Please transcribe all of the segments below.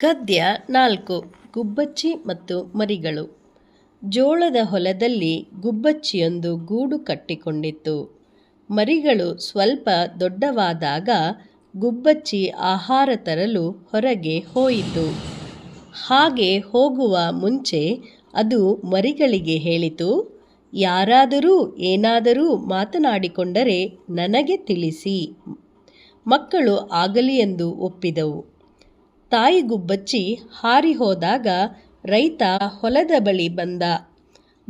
ಗದ್ಯ ನಾಲ್ಕು, ಗುಬ್ಬಚ್ಚಿ ಮತ್ತು ಮರಿಗಳು. ಜೋಳದ ಹೊಲದಲ್ಲಿ ಗುಬ್ಬಚ್ಚಿಯೊಂದು ಗೂಡು ಕಟ್ಟಿಕೊಂಡಿತ್ತು. ಮರಿಗಳು ಸ್ವಲ್ಪ ದೊಡ್ಡವಾದಾಗ ಗುಬ್ಬಚ್ಚಿ ಆಹಾರ ತರಲು ಹೊರಗೆ ಹೋಯಿತು. ಹಾಗೆ ಹೋಗುವ ಮುಂಚೆ ಅದು ಮರಿಗಳಿಗೆ ಹೇಳಿತು, ಯಾರಾದರೂ ಏನಾದರೂ ಮಾತನಾಡಿಕೊಂಡರೆ ನನಗೆ ತಿಳಿಸಿ. ಮಕ್ಕಳು ಆಗಲಿ ಎಂದು ಒಪ್ಪಿದವು. ತಾಯಿ ಗುಬ್ಬಚ್ಚಿ ಹಾರಿ ಹೋದಾಗ ರೈತ ಹೊಲದ ಬಳಿ ಬಂದ.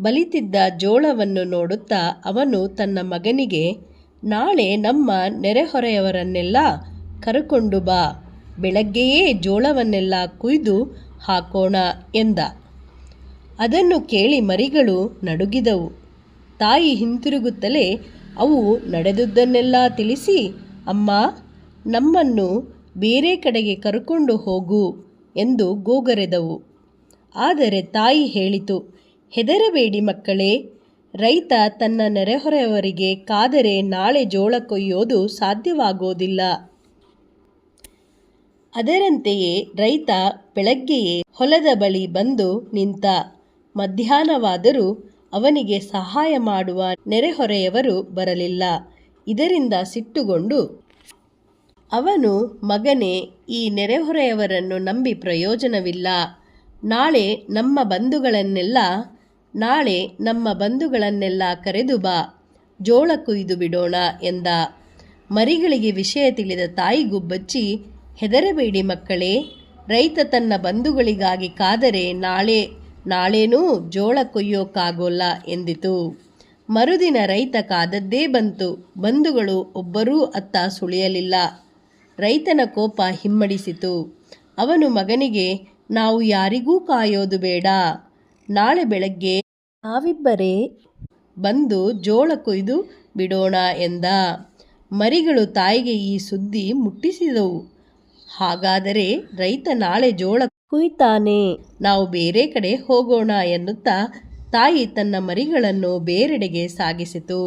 ಬಲಿತಿದ್ದ ಜೋಳವನ್ನು ನೋಡುತ್ತಾ ಅವನು ತನ್ನ ಮಗನಿಗೆ, ನಾಳೆ ನಮ್ಮ ನೆರೆಹೊರೆಯವರನ್ನೆಲ್ಲ ಕರಕೊಂಡು ಬಾ, ಬೆಳಗ್ಗೆಯೇ ಜೋಳವನ್ನೆಲ್ಲ ಕುಯ್ದು ಹಾಕೋಣ ಎಂದ. ಅದನ್ನು ಕೇಳಿ ಮರಿಗಳು ನಡುಗಿದವು. ತಾಯಿ ಹಿಂತಿರುಗುತ್ತಲೇ ಅವು ನಡೆದುದನ್ನೆಲ್ಲ ತಿಳಿಸಿ, ಅಮ್ಮ, ನಮ್ಮನ್ನು ಬೇರೆ ಕಡೆಗೆ ಕರ್ಕೊಂಡು ಹೋಗು ಎಂದು ಗೋಗರೆದವು. ಆದರೆ ತಾಯಿ ಹೇಳಿತು, ಹೆದರಬೇಡಿ ಮಕ್ಕಳೇ, ರೈತ ತನ್ನ ನೆರೆಹೊರೆಯವರಿಗೆ ಕಾದರೆ ನಾಳೆ ಜೋಳ ಕೊಯ್ಯೋದು ಸಾಧ್ಯವಾಗೋದಿಲ್ಲ. ಅದರಂತೆಯೇ ರೈತ ಬೆಳಗ್ಗೆಯೇ ಹೊಲದ ಬಳಿ ಬಂದು ನಿಂತ, ಮಧ್ಯಾಹ್ನವಾದರೂ ಅವನಿಗೆ ಸಹಾಯ ಮಾಡುವ ನೆರೆಹೊರೆಯವರು ಬರಲಿಲ್ಲ. ಇದರಿಂದ ಸಿಟ್ಟುಗೊಂಡು ಅವನು, ಮಗನೇ, ಈ ನೆರೆಹೊರೆಯವರನ್ನು ನಂಬಿ ಪ್ರಯೋಜನವಿಲ್ಲ. ನಾಳೆ ನಮ್ಮ ಬಂಧುಗಳನ್ನೆಲ್ಲ, ನಾಳೆ ನಮ್ಮ ಬಂಧುಗಳನ್ನೆಲ್ಲ ಕರೆದು ಬಾ. ಜೋಳ ಕುಯ್ದು ಬಿಡೋಣ ಎಂದ. ಮರಿಗಳಿಗೆ ವಿಷಯ ತಿಳಿದ ತಾಯಿ ಗುಬ್ಬಚ್ಚಿ ಹೆದರಬೇಡಿ ಮಕ್ಕಳೇ, ರೈತ ತನ್ನ ಬಂಧುಗಳಿಗಾಗಿ ಕಾದರೆ ನಾಳೆ, ನಾಳೇನೂ ಜೋಳ ಕೊಯ್ಯೋಕ್ಕಾಗೋಲ್ಲ ಎಂದಿತು. ಮರುದಿನ ರೈತ ಕಾದದ್ದೇ ಬಂತು. ಬಂಧುಗಳು ಒಬ್ಬರೂ ಅತ್ತ ಸುಳಿಯಲಿಲ್ಲ. ರೈತನ ಕೋಪ ಹಿಮ್ಮಡಿಸಿತು. ಅವನು ಮಗನಿಗೆ, ನಾವು ಯಾರಿಗೂ ಕಾಯೋದು ಬೇಡ. ನಾಳೆ ಬೆಳಗ್ಗೆ ನಾವಿಬ್ಬರೇ ಬಂದು ಜೋಳ ಕೊಯ್ದು ಬಿಡೋಣ ಎಂದ. ಮರಿಗಳು ತಾಯಿಗೆ ಈ ಸುದ್ದಿ ಮುಟ್ಟಿಸಿದವು. ಹಾಗಾದರೆ ರೈತ ನಾಳೆ ಜೋಳ ಕುಯ್ತಾನೆ. ನಾವು ಬೇರೆ ಕಡೆ ಹೋಗೋಣ ಎನ್ನುತ್ತಾ ತಾಯಿ ತನ್ನ ಮರಿಗಳನ್ನು ಬೇರೆಡೆಗೆ ಸಾಗಿಸಿತು.